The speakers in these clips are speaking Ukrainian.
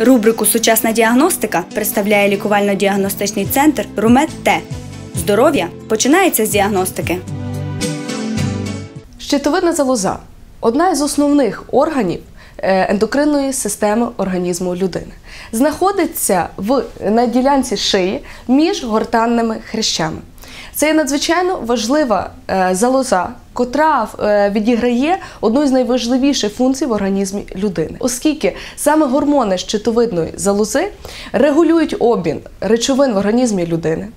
Рубрику Сучасна діагностика представляє лікувально-діагностичний центр Румет Т. Здоров'я починається з діагностики. Щитовидна залоза одна із основних органів е, ендокринної системи організму людини. Знаходиться в, на ділянці шиї між гортанними хрящами. Це є надзвичайно важлива е, залоза, котра е, відіграє одну з найважливіших функцій в організмі людини, оскільки саме гормони щитовидної залози регулюють обмін речовин в організмі людини,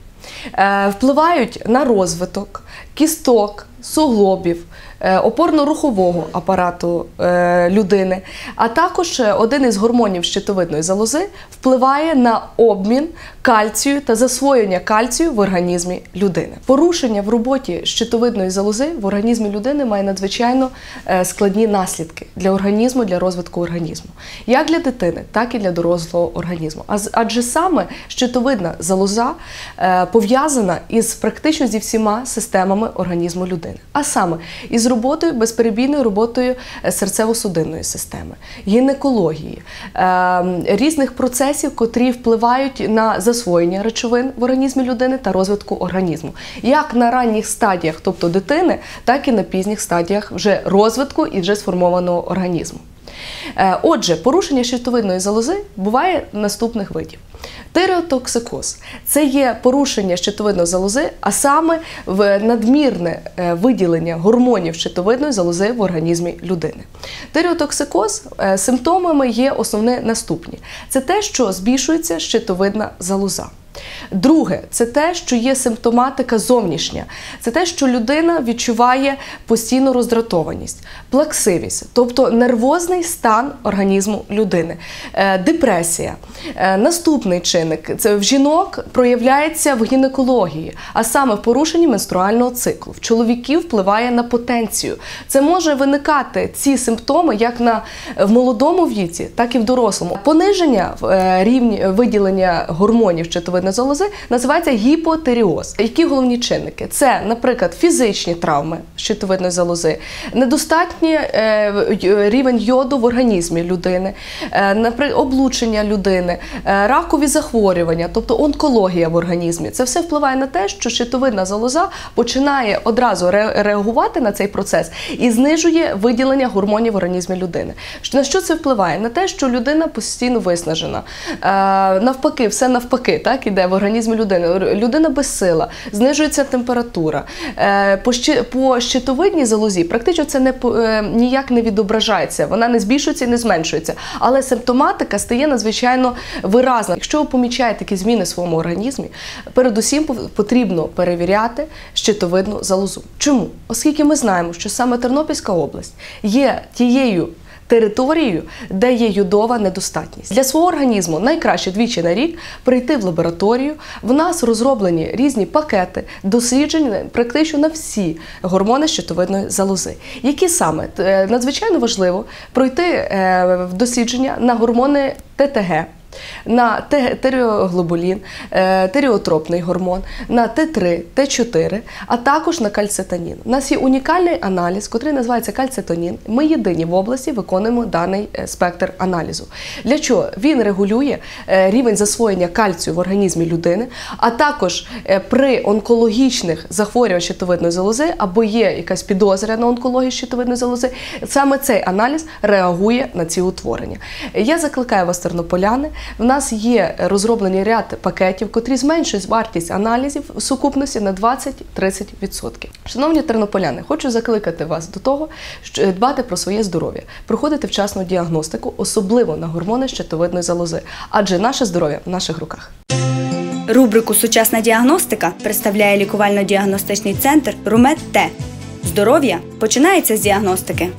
е, впливають на розвиток кісток, суглобів, опорно-рухового апарату е, людини, а також е, один із гормонів щитовидної залози впливає на обмін кальцію та засвоєння кальцію в організмі людини. Порушення в роботі щитовидної залози в організмі людини має надзвичайно е, складні наслідки для організму, для розвитку організму, як для дитини, так і для дорослого організму. Адже саме щитовидна залоза е, пов'язана із практично зі всіма системами організму людини, а саме із роботою безперебійною роботою е, серцево-судинної системи, гінекології, е, різних процесів, котрі впливають на засвоєння речовин в організмі людини та розвитку організму, як на ранніх стадіях, тобто дитини, так і на пізніх стадіях вже розвитку і вже сформованого організму. Е, Отже, порушення щитовидної залози буває наступних видів. Тиреотоксикоз це є порушення щитовидної залози, а саме в надмірне е, виділення гормонів щитовидної залози в організмі людини. Тиреотоксикоз е, симптомами є основне наступні: це те, що збільшується щитовидна залоза. Друге, це те, що є симптоматика зовнішня. Це те, що людина відчуває постійну роздратованість, плаксивість, тобто нервозний стан організму людини, Е, депресія. Е, Наступний чинник це в жінок проявляється в гінекології, а саме в порушенні менструального циклу. В чоловіків впливає на потенцію. Це може виникати ці симптоми як на в молодому віці, так і в дорослому. Пониження е, рівні виділення гормонів щитовидної залози називається гіпотеріоз. Які головні чинники? Це, наприклад, фізичні травми щитовидної залози, недостатній е, рівень йоду в організмі людини, е, напри- облучення людини, е, ракові захворювання, тобто онкологія в організмі. Це все впливає на те, що щитовидна залоза починає одразу ре- реагувати на цей процес і знижує виділення гормонів в організмі людини. На що це впливає? На те, що людина постійно виснажена. Е, навпаки, все навпаки, так іде в організмі людини. Людина безсила, знижується температура. Е, по, щитовидній залозі практично це не е, ніяк не відображається. Вона не збільшується і не зменшується. Але симптоматика стає надзвичайно виразна. Якщо ви помічаєте такі зміни в своєму організмі, передусім потрібно перевіряти щитовидну залозу. Чому? Оскільки ми знаємо, що саме Тернопільська область є тією територією, де є йодова недостатність. Для свого організму найкраще двічі на рік прийти в лабораторію. В нас розроблені різні пакети досліджень практично на всі гормони щитовидної залози. Які саме Е, надзвичайно важливо пройти е, дослідження на гормони ТТГ. На те- тереоглобулін, е, гормон, на Т3, Т4, а також на кальцитонін. У нас є унікальний аналіз, який називається кальцитонін. Ми єдині в області виконуємо даний е, спектр аналізу. Для чого? Він регулює е, рівень засвоєння кальцію в організмі людини, а також при онкологічних захворюваннях щитовидної залози або є якась підозра на онкологію щитовидної залози, саме цей аналіз реагує на ці утворення. Я закликаю вас, тернополяни. В нас є розроблені ряд пакетів, котрі зменшують вартість аналізів в сукупності на 20-30%. Шановні тернополяни, хочу закликати вас до того, що дбати про своє здоров'я, проходити вчасну діагностику, особливо на гормони щитовидної залози, адже наше здоров'я в наших руках. Рубрику Сучасна діагностика представляє лікувально-діагностичний центр Румет Т. Здоров'я починається з діагностики.